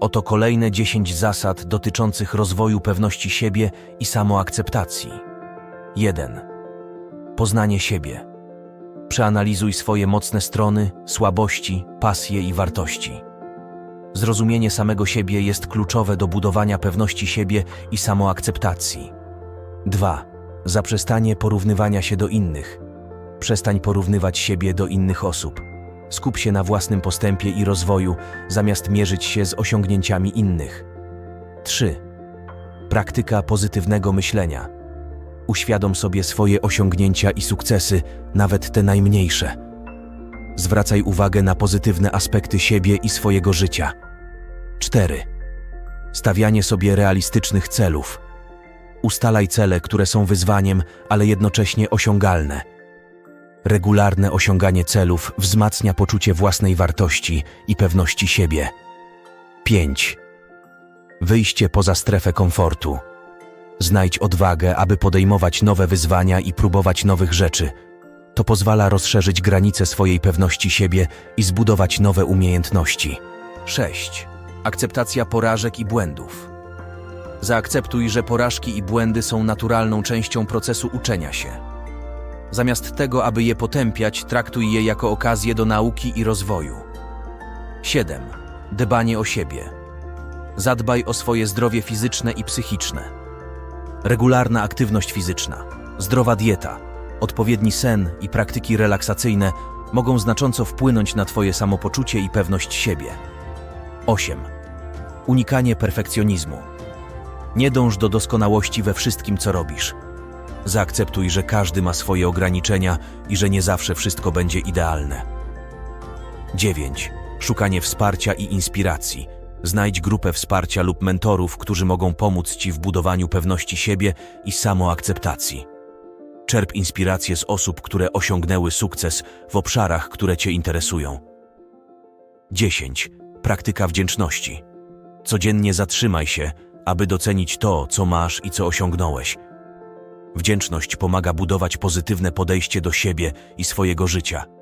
Oto kolejne 10 zasad dotyczących rozwoju pewności siebie i samoakceptacji. 1. Poznanie siebie. Przeanalizuj swoje mocne strony, słabości, pasje i wartości. Zrozumienie samego siebie jest kluczowe do budowania pewności siebie i samoakceptacji. 2. Zaprzestanie porównywania się do innych. Przestań porównywać siebie do innych osób. Skup się na własnym postępie i rozwoju, zamiast mierzyć się z osiągnięciami innych. 3. Praktyka pozytywnego myślenia. Uświadom sobie swoje osiągnięcia i sukcesy, nawet te najmniejsze. Zwracaj uwagę na pozytywne aspekty siebie i swojego życia. 4. Stawianie sobie realistycznych celów. Ustalaj cele, które są wyzwaniem, ale jednocześnie osiągalne. Regularne osiąganie celów wzmacnia poczucie własnej wartości i pewności siebie. 5. Wyjście poza strefę komfortu. Znajdź odwagę, aby podejmować nowe wyzwania i próbować nowych rzeczy. To pozwala rozszerzyć granice swojej pewności siebie i zbudować nowe umiejętności. 6. Akceptacja porażek i błędów. Zaakceptuj, że porażki i błędy są naturalną częścią procesu uczenia się. Zamiast tego, aby je potępiać, traktuj je jako okazję do nauki i rozwoju. 7. Dbanie o siebie. Zadbaj o swoje zdrowie fizyczne i psychiczne. Regularna aktywność fizyczna, zdrowa dieta, odpowiedni sen i praktyki relaksacyjne mogą znacząco wpłynąć na Twoje samopoczucie i pewność siebie. 8. Unikanie perfekcjonizmu. Nie dąż do doskonałości we wszystkim, co robisz. Zaakceptuj, że każdy ma swoje ograniczenia i że nie zawsze wszystko będzie idealne. 9. Szukanie wsparcia i inspiracji. Znajdź grupę wsparcia lub mentorów, którzy mogą pomóc Ci w budowaniu pewności siebie i samoakceptacji. Czerp inspirację z osób, które osiągnęły sukces w obszarach, które Cię interesują. 10. Praktyka wdzięczności. Codziennie zatrzymaj się, aby docenić to, co masz i co osiągnąłeś. Wdzięczność pomaga budować pozytywne podejście do siebie i swojego życia.